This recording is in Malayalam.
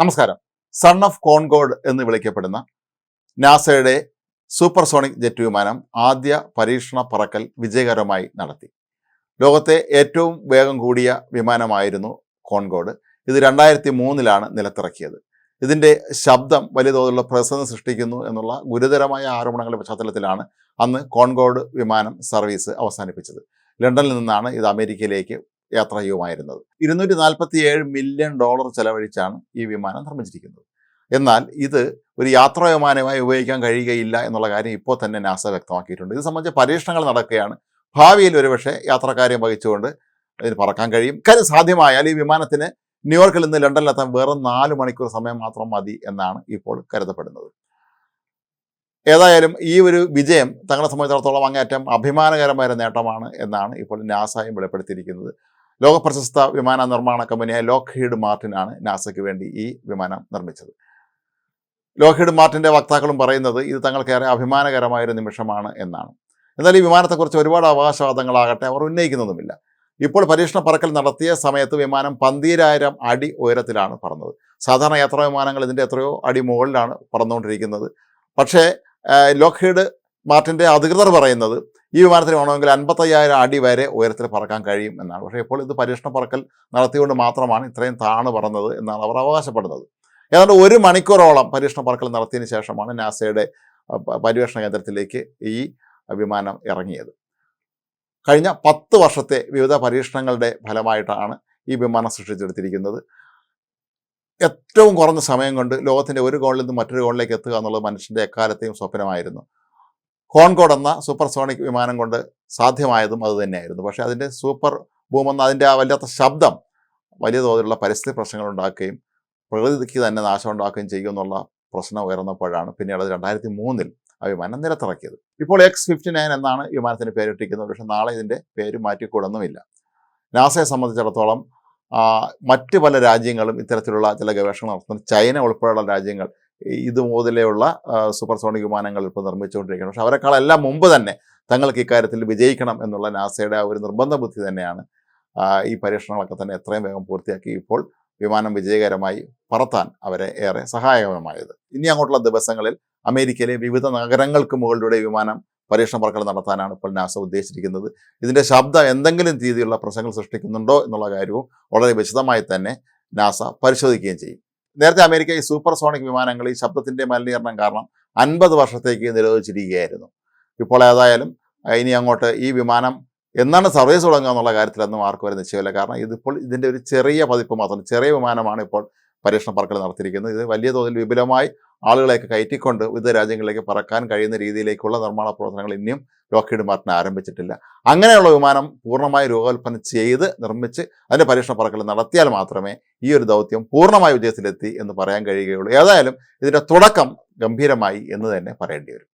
നമസ്കാരം. സൺ ഓഫ് കോൺഗോഡ് എന്ന് വിളിക്കപ്പെടുന്ന നാസയുടെ സൂപ്പർസോണിക് ജെറ്റ് വിമാനം ആദ്യ പരീക്ഷണ പറക്കൽ വിജയകരമായി നടത്തി. ലോകത്തെ ഏറ്റവും വേഗം കൂടിയ വിമാനമായിരുന്നു കോൺഗോഡ് ഇത് രണ്ടായിരത്തി മൂന്നിലാണ് നിലത്തിറക്കിയത്. ഇതിന്റെ ശബ്ദം വലിയ തോതിലുള്ള പ്രസംഗം സൃഷ്ടിക്കുന്നു എന്നുള്ള ഗുരുതരമായ ആരോപണങ്ങളുടെ പശ്ചാത്തലത്തിലാണ് അന്ന് കോൺഗോഡ് വിമാനം സർവീസ് അവസാനിപ്പിച്ചത്. ലണ്ടനിൽ നിന്നാണ് ഇത് അമേരിക്കയിലേക്ക് യാത്ര ചെയ്യുമായിരുന്നത് ഇരുന്നൂറ്റി നാൽപ്പത്തി ഏഴ് മില്യൺ ഡോളർ ചെലവഴിച്ചാണ് ഈ വിമാനം നിർമ്മിച്ചിരിക്കുന്നത്. എന്നാൽ ഇത് ഒരു യാത്രാ വിമാനമായി ഉപയോഗിക്കാൻ കഴിയുകയില്ല എന്നുള്ള കാര്യം ഇപ്പോൾ തന്നെ നാസ വ്യക്തമാക്കിയിട്ടുണ്ട്. ഇത് സംബന്ധിച്ച പരീക്ഷണങ്ങൾ നടക്കുകയാണ്. ഭാവിയിൽ ഒരുപക്ഷെ യാത്രക്കാര്യം വഹിച്ചുകൊണ്ട് ഇതിന് പറക്കാൻ കഴിയും. കാര്യം സാധ്യമായാൽ ഈ വിമാനത്തിന് ന്യൂയോർക്കിൽ നിന്ന് ലണ്ടനിലെത്താൻ വെറും നാല് മണിക്കൂർ സമയം മാത്രം മതി എന്നാണ് ഇപ്പോൾ കരുതപ്പെടുന്നത്. ഏതായാലും ഈ ഒരു വിജയം തങ്ങളെ സംബന്ധിച്ചിടത്തോളം അങ്ങേയറ്റം അഭിമാനകരമായ നേട്ടമാണ് എന്നാണ് ഇപ്പോൾ നാസയും വെളിപ്പെടുത്തിയിരിക്കുന്നത്. ലോകപ്രശസ്ത വിമാന നിർമ്മാണ കമ്പനിയായ ലോക്ഹീഡ് മാർട്ടിനാണ് നാസയ്ക്ക് വേണ്ടി ഈ വിമാനം നിർമ്മിച്ചത്. ലോക്ഹീഡ് മാർട്ടിന്റെ വക്താക്കളും പറയുന്നത് ഇത് തങ്ങൾക്കേറെ അഭിമാനകരമായ ഒരു നിമിഷമാണ് എന്നാണ്. എന്നാൽ ഈ വിമാനത്തെക്കുറിച്ച് ഒരുപാട് അവകാശവാദങ്ങളാകട്ടെ അവർ ഉന്നയിക്കുന്നതുമില്ല. ഇപ്പോൾ പരീക്ഷണ പറക്കൽ നടത്തിയ സമയത്ത് വിമാനം പന്തീരായിരം അടി ഉയരത്തിലാണ് പറന്നത്. സാധാരണ യാത്രാ വിമാനങ്ങൾ ഇതിന്റെ എത്രയോ അടി മുകളിലാണ് പറന്നുകൊണ്ടിരിക്കുന്നത്. പക്ഷേ ലോക്ഹീഡ് മാർട്ടിന്റെ അധികൃതർ പറയുന്നത് ഈ വിമാനത്തിന് വേണമെങ്കിൽ അൻപത്തയ്യായിരം അടി വരെ ഉയരത്തിൽ പറക്കാൻ കഴിയും എന്നാണ്. പക്ഷേ ഇപ്പോൾ ഇത് പരീക്ഷണ പറക്കൽ നടത്തിയുകൊണ്ട് മാത്രമാണ് ഇത്രയും താണ് പറഞ്ഞത് എന്നാണ് അവർ അവകാശപ്പെടുന്നത്. ഏതാണ്ട് ഒരു മണിക്കൂറോളം പരീക്ഷണ പറക്കൽ നടത്തിയതിന് ശേഷമാണ് നാസയുടെ പര്യവേഷണ കേന്ദ്രത്തിലേക്ക് ഈ വിമാനം ഇറങ്ങിയത്. കഴിഞ്ഞ പത്ത് വർഷത്തെ വിവിധ പരീക്ഷണങ്ങളുടെ ഫലമായിട്ടാണ് ഈ വിമാനം സൃഷ്ടിച്ചെടുത്തിരിക്കുന്നത്. ഏറ്റവും കുറഞ്ഞ സമയം കൊണ്ട് ലോകത്തിന്റെ ഒരു കോണിൽ നിന്ന് മറ്റൊരു കോണിലേക്ക് എത്തുക എന്നുള്ളത് മനുഷ്യന്റെ എക്കാലത്തെയും സ്വപ്നമായിരുന്നു. കോൺകോഡ് എന്ന സൂപ്പർ സോണിക് വിമാനം കൊണ്ട് സാധ്യമായതും അത് തന്നെയായിരുന്നു. പക്ഷേ അതിന്റെ സൂപ്പർ ബൂം എന്ന അതിന്റെ ആ വല്ലാത്ത ശബ്ദം വലിയ തോതിലുള്ള പരിസ്ഥിതി പ്രശ്നങ്ങൾ ഉണ്ടാക്കുകയും പ്രകൃതിക്ക് തന്നെ നാശം ഉണ്ടാക്കുകയും ചെയ്യുമെന്നുള്ള പ്രശ്നം ഉയർന്നപ്പോഴാണ് പിന്നീട് അത് രണ്ടായിരത്തി മൂന്നിൽ ആ വിമാനം നിരത്തിറക്കിയത്. ഇപ്പോൾ എക്സ് ഫിഫ്റ്റി നയൻ എന്നാണ് വിമാനത്തിന് പേരിട്ടിരിക്കുന്നത് പക്ഷേ നാളെ ഇതിന്റെ പേര് മാറ്റിക്കൂടൊന്നുമില്ല. നാസയെ സംബന്ധിച്ചിടത്തോളം മറ്റ് പല രാജ്യങ്ങളും ഇത്തരത്തിലുള്ള ചില ഗവേഷണം നടത്തുന്നു. ചൈന ഉൾപ്പെടെയുള്ള രാജ്യങ്ങൾ ഇത് മുതലെയുള്ള സൂപ്പർസോണിക് വിമാനങ്ങൾ ഇപ്പോൾ നിർമ്മിച്ചുകൊണ്ടിരിക്കുകയാണ്. പക്ഷേ അവരെക്കാളെല്ലാം മുമ്പ് തന്നെ തങ്ങൾക്ക് ഇക്കാര്യത്തിൽ വിജയിക്കണം എന്നുള്ള നാസയുടെ ആ ഒരു നിർബന്ധ ബുദ്ധി തന്നെയാണ് ഈ പരീക്ഷണങ്ങളൊക്കെ തന്നെ എത്രയും വേഗം പൂർത്തിയാക്കി ഇപ്പോൾ വിമാനം വിജയകരമായി പറത്താൻ അവരെ ഏറെ സഹായകരമായത് ഇനി അങ്ങോട്ടുള്ള ദിവസങ്ങളിൽ അമേരിക്കയിലെ വിവിധ നഗരങ്ങൾക്ക് മുകളിലൂടെ വിമാനം പരീക്ഷണ പറക്കൽ നടത്താനാണ് ഇപ്പോൾ നാസ ഉദ്ദേശിച്ചിരിക്കുന്നത്. ഇതിന്റെ ശബ്ദം എന്തെങ്കിലും രീതിയിലുള്ള പ്രശ്നങ്ങൾ സൃഷ്ടിക്കുന്നുണ്ടോ എന്നുള്ള കാര്യവും വളരെ വിശദമായി തന്നെ നാസ പരിശോധിക്കുകയും ചെയ്യും. നേരത്തെ അമേരിക്ക ഈ സൂപ്പർ സോണിക് വിമാനങ്ങൾ ഈ ശബ്ദത്തിന്റെ മലിനീകരണം കാരണം അൻപത് വർഷത്തേക്ക് നിരോധിച്ചിരിക്കുകയായിരുന്നു. ഇപ്പോൾ ഏതായാലും ഇനി അങ്ങോട്ട് ഈ വിമാനം എന്നാണ് സർവീസ് തുടങ്ങുക എന്നുള്ള കാര്യത്തിലൊന്നും ആർക്കും ഒരു നിശ്ചയമില്ല കാരണം ഇതിപ്പോൾ ഇതിന്റെ ഒരു ചെറിയ പതിപ്പ് മാത്രം ചെറിയ വിമാനമാണ് ഇപ്പോൾ പരീക്ഷണ പറക്കൽ നടത്തിയിരിക്കുന്നത്. ഇത് വലിയ തോതിൽ വിപുലമായി ആളുകളെയൊക്കെ കയറ്റിക്കൊണ്ട് വിവിധ രാജ്യങ്ങളിലേക്ക് പറക്കാൻ കഴിയുന്ന രീതിയിലേക്കുള്ള നിർമ്മാണ പ്രവർത്തനങ്ങൾ ഇനിയും ലോക്കീഡ് മാർട്ടിന് ആരംഭിച്ചിട്ടില്ല. അങ്ങനെയുള്ള വിമാനം പൂർണമായി രൂപകൽപ്പന ചെയ്ത് നിർമ്മിച്ച് അതിന്റെ പരീക്ഷണ പറക്കൽ നടത്തിയാൽ മാത്രമേ ഈ ഒരു ദൗത്യം പൂർണമായി വിജയത്തിലെത്തി എന്ന് പറയാൻ കഴിയുകയുള്ളൂ. ഏതായാലും ഇതിന്റെ തുടക്കം ഗംഭീരമായി എന്ന് തന്നെ പറയേണ്ടി വരും.